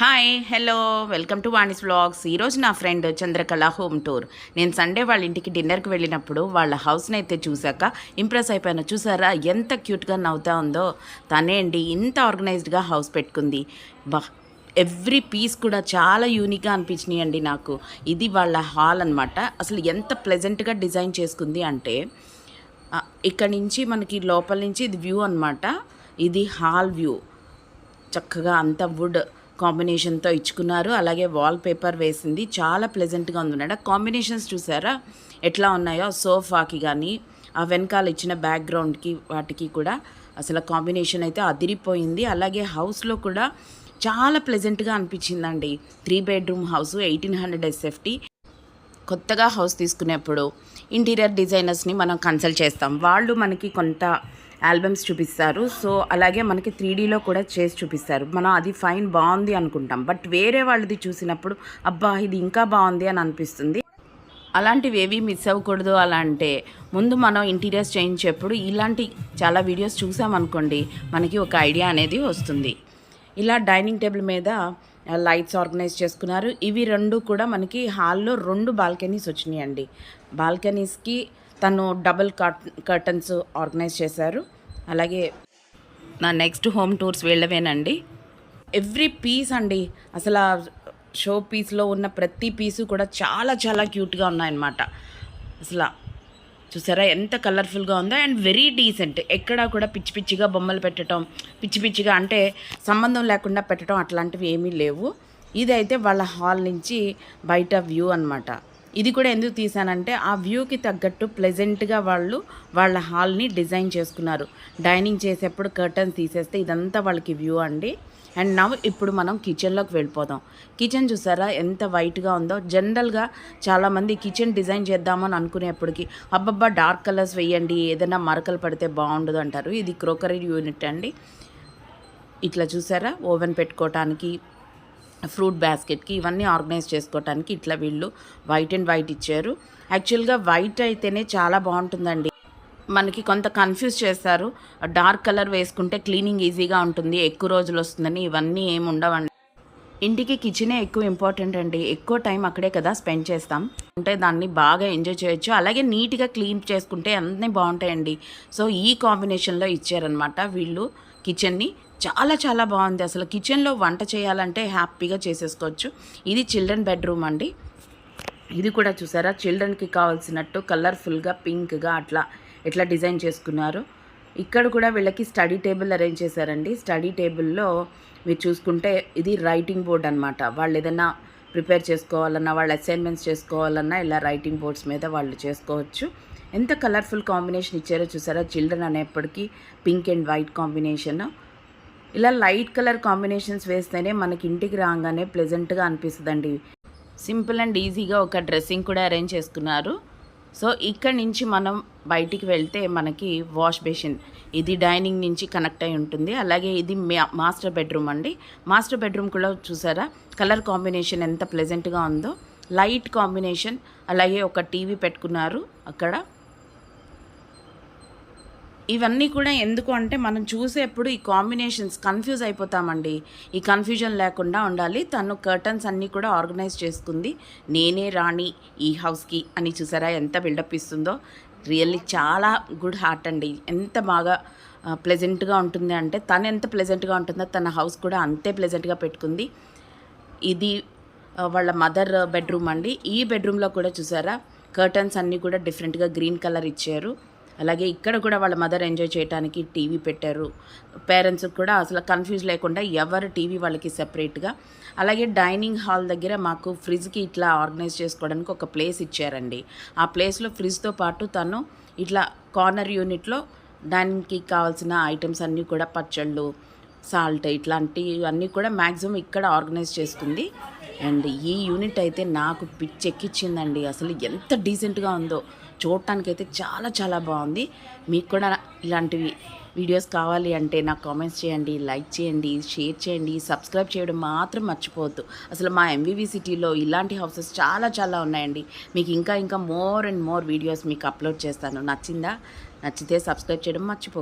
Hi hello welcome to Vani's vlogs ఈరోజు నా friend Chandrakala home tour నేను సండే వాళ్ళ ఇంటికి డిన్నర్కి వెళ్ళినప్పుడు వాళ్ళ హౌస్ని అయితే చూశాక ఇంప్రెస్ అయిపోయాను. చూసారా? ఎంత క్యూట్గా నవ్వుతా ఉందో. తనే అండి ఇంత ఆర్గనైజ్డ్గా హౌస్ పెట్టుకుంది. బా ఎవ్రీ పీస్ కూడా చాలా యూనిక్గా అనిపించినాయి అండి నాకు. ఇది వాళ్ళ హాల్ అనమాట అసలు ఎంత ప్లెజెంట్గా డిజైన్ చేసుకుంది అంటే ఇక్కడ నుంచి మనకి లోపల నుంచి ఇది వ్యూ అనమాట ఇది హాల్ వ్యూ చక్కగా అంత వుడ్ కాంబినేషన్తో ఇచ్చుకున్నారు. అలాగే వాల్ పేపర్ వేసింది. చాలా ప్లెజెంట్గా ఉంది. కాంబినేషన్స్ చూసారా? ఎట్లా ఉన్నాయో? సోఫాకి కానీ ఆ వెనకాల ఇచ్చిన బ్యాక్గ్రౌండ్కి వాటికి కూడా అసలు కాంబినేషన్ అయితే అదిరిపోయింది. అలాగే హౌస్లో కూడా చాలా ప్లెజెంట్గా అనిపించిందండి. Three bedroom house eighteen hundred SFT. కొత్తగా హౌస్ తీసుకునేప్పుడు ఇంటీరియర్ డిజైనర్స్ని మనం కన్సల్ట్ చేస్తాం. వాళ్ళు మనకి కొంత ఆల్బమ్స్ చూపిస్తారు. సో అలాగే మనకి త్రీ డీలో కూడా చేసి చూపిస్తారు. మనం అది ఫైన్ బాగుంది అనుకుంటాం. బట్ వేరే వాళ్ళది చూసినప్పుడు అబ్బా ఇది ఇంకా బాగుంది అని అనిపిస్తుంది. అలాంటివి ఏవి మిస్ అవ్వకూడదు అలా అంటే ముందు మనం ఇంటీరియర్స్ చేయించేప్పుడు ఇలాంటి చాలా వీడియోస్ చూసామనుకోండి మనకి ఒక ఐడియా అనేది వస్తుంది. ఇలా డైనింగ్ టేబుల్ మీద లైట్స్ ఆర్గనైజ్ చేసుకున్నారు. ఇవి రెండు కూడా మనకి హాల్లో రెండు బాల్కనీస్ వచ్చినాయండి. బాల్కనీస్కి తను డబుల్ కర్టన్స్ ఆర్గనైజ్ చేశారు. అలాగే నా నెక్స్ట్ హోమ్ టూర్స్ వెళ్ళవేనండి. ఎవ్రీ పీస్ అండి అసలు ఆ షో పీస్లో ఉన్న ప్రతి పీసు కూడా చాలా చాలా క్యూట్గా ఉన్నాయన్నమాట. అసలు చూసారా ఎంత కలర్ఫుల్గా ఉందో అండ్ వెరీ డీసెంట్. ఎక్కడా కూడా పిచ్చి పిచ్చిగా బొమ్మలు పెట్టడం పిచ్చి పిచ్చిగా అంటే సంబంధం లేకుండా పెట్టడం అట్లాంటివి ఏమీ లేవు. ఇదైతే వాళ్ళ హాల్ నుంచి బయట వ్యూ అనమాట ఇది కూడా ఎందుకు తీసానంటే ఆ వ్యూకి తగ్గట్టు ప్లెజెంట్గా వాళ్ళు వాళ్ళ హాల్ని డిజైన్ చేసుకున్నారు. డైనింగ్ చేసేప్పుడు కర్టన్స్ తీసేస్తే ఇదంతా వాళ్ళకి వ్యూ అండి. అండ్ నవ్ ఇప్పుడు మనం కిచెన్లోకి వెళ్ళిపోదాం. కిచెన్ చూసారా ఎంత వైట్గా ఉందో. జనరల్గా చాలామంది కిచెన్ డిజైన్ చేద్దామని అనుకునేప్పటికి అబ్బబ్బా డార్క్ కలర్స్ వేయండి ఏదైనా మరకలు పడితే బాగుండదు అంటారు. ఇది క్రోకరీ యూనిట్ అండి. ఇట్లా చూసారా? ఓవెన్ పెట్టుకోవటానికి ఫ్రూట్ బాస్కెట్కి ఇవన్నీ ఆర్గనైజ్ చేసుకోవటానికి ఇట్లా వీళ్ళు వైట్ అండ్ వైట్ ఇచ్చారు. యాక్చువల్గా వైట్ అయితేనే చాలా బాగుంటుందండి. మనకి కొంత కన్ఫ్యూజ్ చేస్తారు. డార్క్ కలర్ వేసుకుంటే క్లీనింగ్ ఈజీగా ఉంటుంది ఎక్కువ రోజులు వస్తుందని ఇవన్నీ ఏమి ఉండవండి. ఇంటికి కిచెనే ఎక్కువ ఇంపార్టెంట్ అండి. ఎక్కువ టైం అక్కడే కదా స్పెండ్ చేస్తాం. అంటే దాన్ని బాగా ఎంజాయ్ చేయొచ్చు. అలాగే నీట్గా క్లీన్ చేసుకుంటే అన్నీ బాగుంటాయండి. సో ఈ కాంబినేషన్లో ఇచ్చారనమాట వీళ్ళు కిచెన్ని. చాలా చాలా బాగుంది. అసలు కిచెన్లో వంట చేయాలంటే హ్యాపీగా చేసేసుకోవచ్చు. ఇది చిల్డ్రన్ బెడ్రూమ్ అండి. ఇది కూడా చూసారా? చిల్డ్రన్కి కావాల్సినట్టు కలర్ఫుల్గా పింక్గా అట్లా ఎట్లా డిజైన్ చేసుకున్నారు. ఇక్కడ కూడా వీళ్ళకి స్టడీ టేబుల్ అరేంజ్ చేశారండి. స్టడీ టేబుల్లో మీరు చూసుకుంటే ఇది రైటింగ్ బోర్డ్ అనమాట వాళ్ళు ఏదైనా ప్రిపేర్ చేసుకోవాలన్నా వాళ్ళు అసైన్మెంట్స్ చేసుకోవాలన్నా ఇలా రైటింగ్ బోర్డ్స్ మీద వాళ్ళు చేసుకోవచ్చు. ఎంత కలర్ఫుల్ కాంబినేషన్ ఇచ్చారో చూసారా? చిల్డ్రన్ అనేప్పటికీ పింక్ అండ్ వైట్ కాంబినేషన్. ఇలా లైట్ కలర్ కాంబినేషన్స్ వేస్తేనే మనకి ఇంటికి రాగానే ప్లెజెంట్గా అనిపిస్తుందండి. సింపుల్ అండ్ ఈజీగా ఒక డ్రెస్సింగ్ కూడా అరేంజ్ చేసుకున్నారు. సో ఇక్కడ నుంచి మనం బయటికి వెళ్తే మనకి వాష్ బేసిన్ ఇది డైనింగ్ నుంచి కనెక్ట్ అయి ఉంటుంది. అలాగే ఇది మాస్టర్ బెడ్రూమ్ అండి. మాస్టర్ బెడ్రూమ్ కూడా చూసారా? కలర్ కాంబినేషన్ ఎంత ప్లెజెంట్గా ఉందో. లైట్ కాంబినేషన్ అలాగే ఒక టీవీ పెట్టుకున్నారు అక్కడ. ఇవన్నీ కూడా ఎందుకు అంటే మనం చూసేప్పుడు ఈ కాంబినేషన్స్ కన్ఫ్యూజ్ అయిపోతామండి. ఈ కన్ఫ్యూజన్ లేకుండా ఉండాలి. తను కర్టన్స్ అన్నీ కూడా ఆర్గనైజ్ చేసుకుంది. నేనే రాణి ఈ హౌస్కి అని చూసారా ఎంత బిల్డప్ ఇస్తుందో. రియల్లీ చాలా గుడ్ హార్ట్ అండి. ఎంత బాగా ప్లెజెంట్గా ఉంటుంది అంటే తను ఎంత ప్లెజెంట్గా ఉంటుందో తన హౌస్ కూడా అంతే ప్లెజెంట్గా పెట్టుకుంది. ఇది వాళ్ళ మదర్ బెడ్రూమ్ అండి. ఈ బెడ్రూమ్లో కూడా చూసారా కర్టన్స్ అన్నీ కూడా డిఫరెంట్గా గ్రీన్ కలర్ ఇచ్చారు. అలాగే ఇక్కడ కూడా వాళ్ళ మదర్ ఎంజాయ్ చేయడానికి టీవీ పెట్టారు. పేరెంట్స్కి కూడా అసలు కన్ఫ్యూజ్ లేకుండా ఎవరు టీవీ వాళ్ళకి సెపరేట్గా. అలాగే డైనింగ్ హాల్ దగ్గర మాకు ఫ్రిడ్జ్కి ఇట్లా ఆర్గనైజ్ చేసుకోవడానికి ఒక ప్లేస్ ఇచ్చారండి. ఆ ప్లేస్లో ఫ్రిడ్జ్తో పాటు తను ఇట్లా కార్నర్ యూనిట్లో డైనింగ్కి కావాల్సిన ఐటమ్స్ అన్నీ కూడా పచ్చళ్ళు సాల్ట్ ఇట్లాంటివన్నీ కూడా మ్యాక్సిమం ఇక్కడ ఆర్గనైజ్ చేసుకుంది అండ్ ఈ యూనిట్ అయితే నాకు పిచ్చెక్కిచ్చిందండి. అసలు ఎంత డీసెంట్గా ఉందో. చూడటానికైతే చాలా చాలా బాగుంది. మీకు కూడా ఇలాంటివి వీడియోస్ కావాలి అంటే నాకు కామెంట్స్ చేయండి లైక్ చేయండి షేర్ చేయండి సబ్స్క్రైబ్ చేయడం మాత్రం మర్చిపోవద్దు. అసలు మా ఎంవివి సిటీలో ఇలాంటి హౌసెస్ చాలా చాలా ఉన్నాయండి. మీకు ఇంకా ఇంకా మోర్ అండ్ మోర్ వీడియోస్ మీకు అప్లోడ్ చేస్తాను. నచ్చిందా? నచ్చితే సబ్స్క్రైబ్ చేయడం మర్చిపో